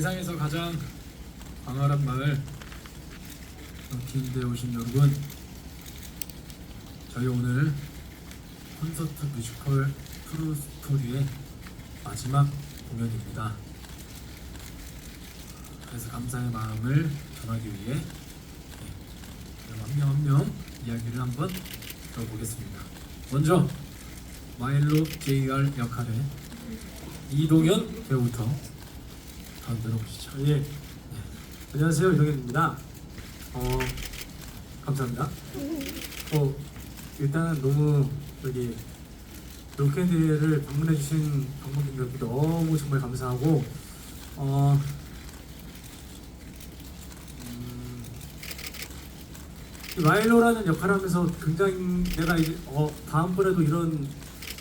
세상에서 가장 광활한 마을 럭키인데 오신 여러분 저희 오늘 콘서트 뮤지컬 트루 스토리의 마지막 공연입니다. 그래서 감사의 마음을 전하기 위해 네, 한명 한 명 이야기를 한번 들어보겠습니다. 먼저 마일로 JR 역할의 이동현 배우부터 한번 들어보시죠 예. 네. 안녕하세요 이동현입니다. 어 감사합니다. 어 일단 너무 여기 로켓을 방문해주신 방문객들께 너무 정말 감사하고 어 음, 이 마일로라는 역할을 하면서 굉장히 내가 이제 어 다음번에도 이런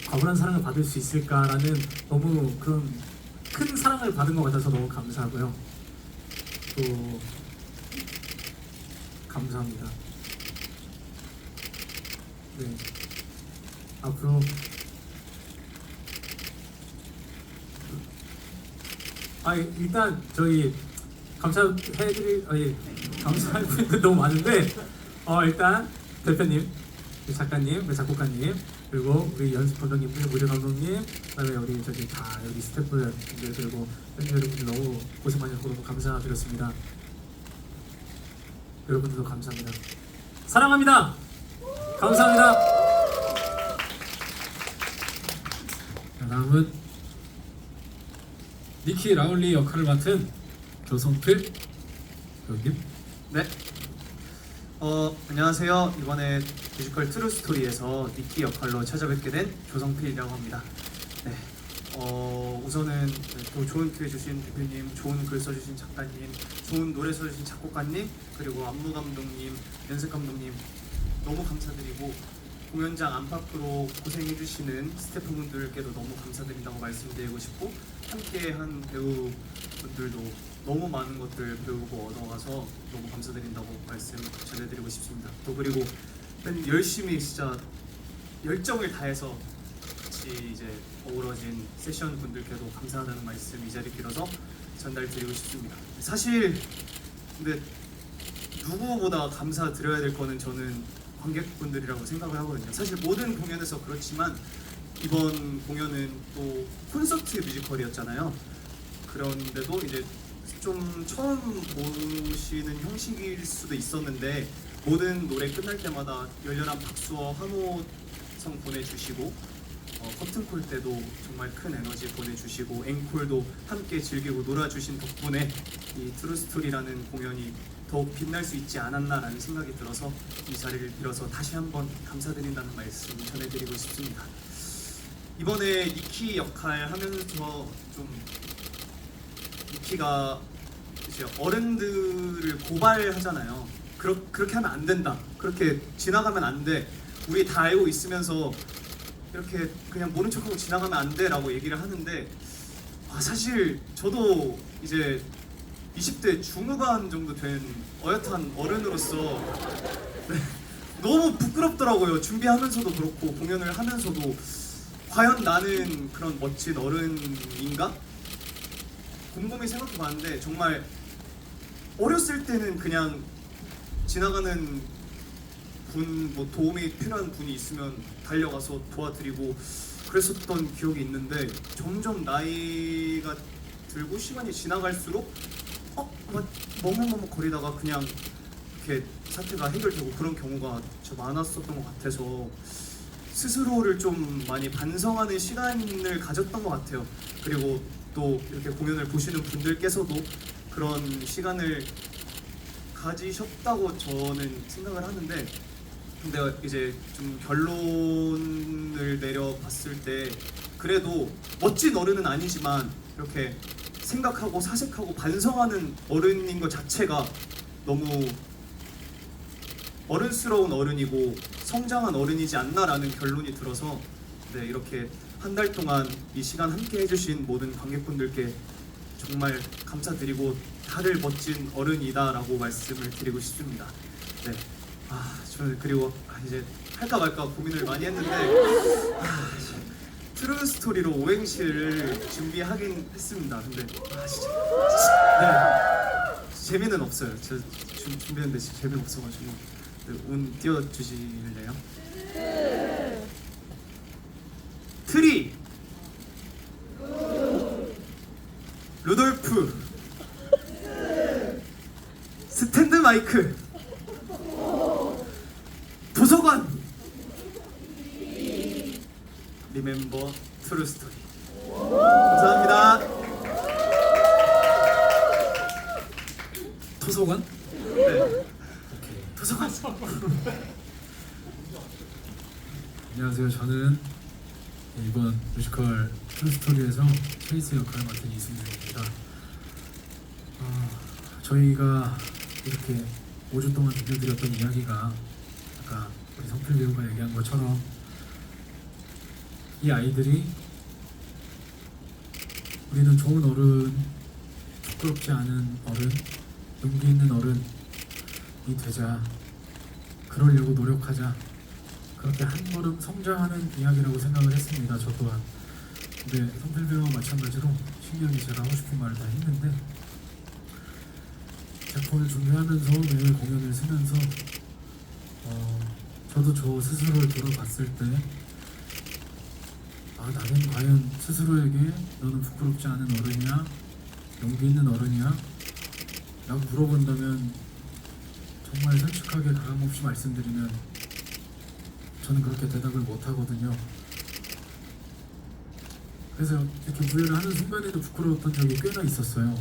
과분한 사랑을 받을 수 있을까라는 너무 그런 큰 사랑을 받은 것 같아서 너무 감사하고요. 또 감사합니다. 네. 앞으로 아 일단 저희 감사해드릴 아니 감사할 분들 너무 많은데 어 일단 대표님, 작가님, 작곡가님 그리고 우리 연습 감독님들, 무대 감독님, 그다음에 우리 저기 다 여기 스태프분들 그리고 팬 여러분들 너무 고생 많이 하고 너무 감사드렸습니다. 여러분들도 감사합니다. 사랑합니다. 감사합니다. 자, 다음은 니키 라울리 역할을 맡은 조성필 배우님 네. 어, 안녕하세요. 이번에 뮤지컬 트루 스토리에서 니키 역할로 찾아뵙게 된 조성필이라고 합니다. 네. 어, 우선은 또 좋은 기회 주신 대표님, 좋은 글 써주신 작가님, 좋은 노래 써주신 작곡가님, 그리고 안무 감독님, 연습 감독님 너무 감사드리고 공연장 안팎으로 고생해주시는 스태프분들께도 너무 감사드린다고 말씀드리고 싶고 함께한 배우분들도 너무 많은 것들 배우고 얻어가서 너무 감사드린다고 말씀 전해드리고 싶습니다. 또 그리고 팬 열심히 진짜 열정을 다해서 같이 이제 어우러진 세션 분들께도 감사하다는 말씀 이 자리 빌어서 전달드리고 싶습니다. 사실 근데 누구보다 감사드려야 될 거는 저는 관객분들이라고 생각을 하거든요. 사실 모든 공연에서 그렇지만 이번 공연은 또 콘서트 뮤지컬이었잖아요. 그런데도 이제 좀 처음 보시는 형식일 수도 있었는데 모든 노래 끝날 때마다 열렬한 박수와 환호성 보내주시고 어, 커튼콜 때도 정말 큰 에너지 보내주시고 앵콜도 함께 즐기고 놀아주신 덕분에 이 트루스토리라는 공연이 더욱 빛날 수 있지 않았나라는 생각이 들어서 이 자리를 빌어서 다시 한번 감사드린다는 말씀 전해드리고 싶습니다. 이번에 니키 역할 하면서 좀니 키가 이제 어른들을 고발하잖아요. 그렇, 그렇게 하면 안 된다. 그렇게 지나가면 안 돼. 우리 다 알고 있으면서 이렇게 그냥 모른 척하고 지나가면 안 돼라고 얘기를 하는데 아, 사실 저도 이제 20대 중후반 정도 된 어엿한 어른으로서 네, 너무 부끄럽더라고요. 준비하면서도 그렇고 공연을 하면서도 과연 나는 그런 멋진 어른인가? 곰곰이 생각해 봤는데 정말 어렸을 때는 그냥 지나가는 분, 뭐 도움이 필요한 분이 있으면 달려가서 도와드리고 그랬었던 기억이 있는데 점점 나이가 들고 시간이 지나갈수록 어? 막 머뭇머뭇 거리다가 그냥 이렇게 사태가 해결되고 그런 경우가 좀 많았었던 것 같아서 스스로를 좀 많이 반성하는 시간을 가졌던 것 같아요. 그리고 또 이렇게 공연을 보시는 분들께서도 그런 시간을 가지셨다고 저는 생각을 하는데 근데 이제 좀 결론을 내려봤을 때 그래도 멋진 어른은 아니지만 이렇게 생각하고 사색하고 반성하는 어른인 것 자체가 너무 어른스러운 어른이고 성장한 어른이지 않나라는 결론이 들어서 네, 이렇게 한 달 동안 이 시간 함께 해주신 모든 관객분들께 정말 감사드리고 다들 멋진 어른이다라고 말씀을 드리고 싶습니다. 네. 아, 저는 그리고 아, 이제 할까 말까 고민을 많이 했는데 아, 트루 스토리로 오행시를 준비하긴 했습니다. 근데 아 진짜 네 재미는 없어요. 저 준- 준비했는데 진짜 재미가 없어가지고 네, 운 띄워 주실래요? 트리 루돌프. 스탠드 마이크 도서관. 리멤버 트루 스토리. 감사합니다. 토소관? 네. 도서관. 안녕하세요. 저는 이번 뮤지컬 트루스토리에서 체이스 역할을 맡은 이승준입니다. 어, 저희가 이렇게 5주 동안 들려드렸던 이야기가 아까 우리 성필 배우가 얘기한 것처럼 이 아이들이 우리는 좋은 어른, 부끄럽지 않은 어른, 용기 있는 어른이 되자. 그러려고 노력하자. 그렇게 한 걸음 성장하는 이야기라고 생각을 했습니다. 저 또한. 근데 성필배와 마찬가지로 신기하게 제가 하고 싶은 말을 다 했는데 작품을 준비하면서 매일 공연을 쓰면서 어, 저도 저 스스로를 돌아봤을 때 아, 나는 과연 스스로에게 너는 부끄럽지 않은 어른이야? 용기 있는 어른이야? 라고 물어본다면 정말 솔직하게 가감없이 말씀드리면 저는 그렇게 대답을 못 하거든요. 그래서 이렇게 무예를 하는 순간에도 부끄러웠던 적이 꽤나 있었어요.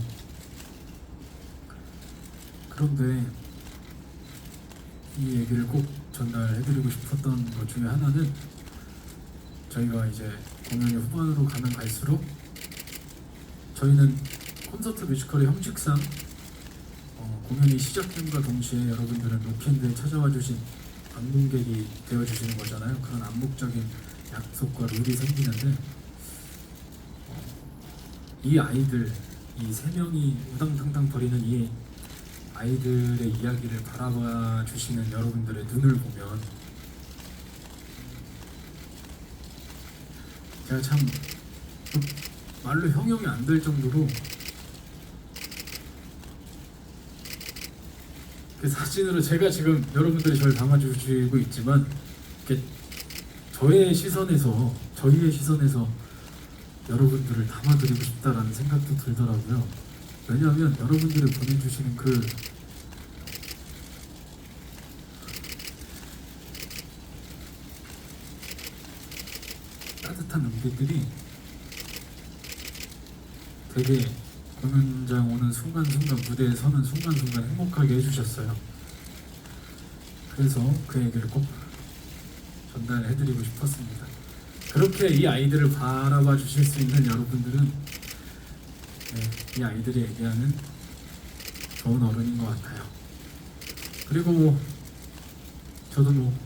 그런데 이 얘기를 꼭 전달해드리고 싶었던 것 중에 하나는 저희가 이제 공연이 후반으로 가면 갈수록 저희는 콘서트 뮤지컬의 형식상 어, 공연이 시작됨과 동시에 여러분들은 로켓에 찾아와 주신 방문객이 되어주시는 거잖아요. 그런 암묵적인 약속과 룰이 생기는데 어, 이 아이들 이 세 명이 우당탕탕 거리는 이 아이들의 이야기를 바라봐 주시는 여러분들의 눈을 보면 제가 참좀 말로 형용이 안 될 정도로 그 사진으로 제가 지금 여러분들이 저를 담아주시고 있지만 이렇게 저의 시선에서 저희의 시선에서 여러분들을 담아드리고 싶다라는 생각도 들더라고요. 왜냐하면 여러분들이 보내주시는 그 따뜻한 눈빛들이 되게 공연장 오는 순간순간 무대에 서는 순간순간 행복하게 해주셨어요. 그래서 그 얘기를 꼭 전달해드리고 싶었습니다. 그렇게 이 아이들을 바라봐 주실 수 있는 여러분들은 네, 이 아이들이 얘기하는 좋은 어른인 것 같아요. 그리고 뭐 저도 뭐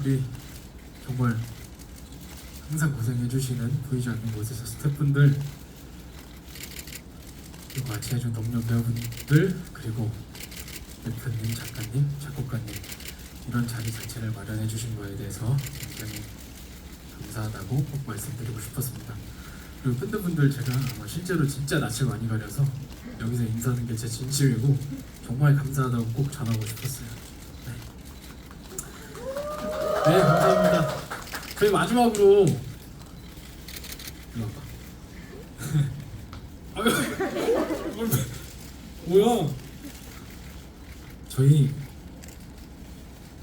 우리 정말 항상 고생해주시는 보이지 않는 곳에서 스태프분들 그리고 같이 해준 동료 배우분들 그리고 대표님, 작가님, 작곡가님 이런 자리 자체를 마련해 주신 거에 대해서 굉장히 감사하다고 꼭 말씀드리고 싶었습니다. 그리고 팬들분들 제가 아마 실제로 진짜 낯을 많이 가려서 여기서 인사하는 게 제 진심이고 정말 감사하다고 꼭 전하고 싶었어요. 네, 네 감사합니다. 저희 마지막으로 이리 와봐. 아유, 뭐야? 저희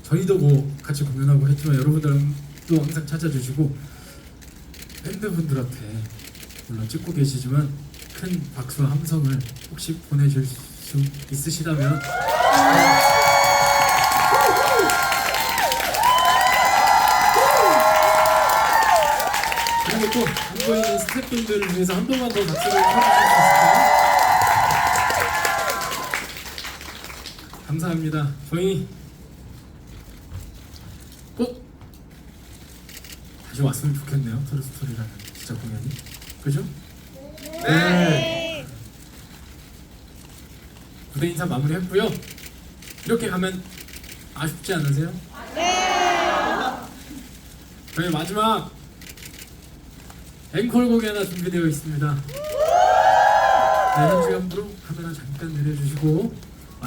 저희도 뭐 같이 공연하고 했지만 여러분들은 또 항상 찾아주시고 팬들분들한테 물론 찍고 계시지만 큰 박수와 함성을 혹시 보내줄 수 있으시다면 그리고 또 안 보이는 스태프분들을 위해서 한 번만 더 박수를 수 있을까요? 감사합니다. 저희 꼭 다시 왔으면 좋겠네요. 토르스토리라는 진짜 공연이. 그죠? 네. 무대 인사 마무리했고요. 이렇게 가면 아쉽지 않으세요? 네. 저희 마지막 앵콜곡이 하나 준비되어 있습니다. 네, 현지감으로 카메라 잠깐 내려주시고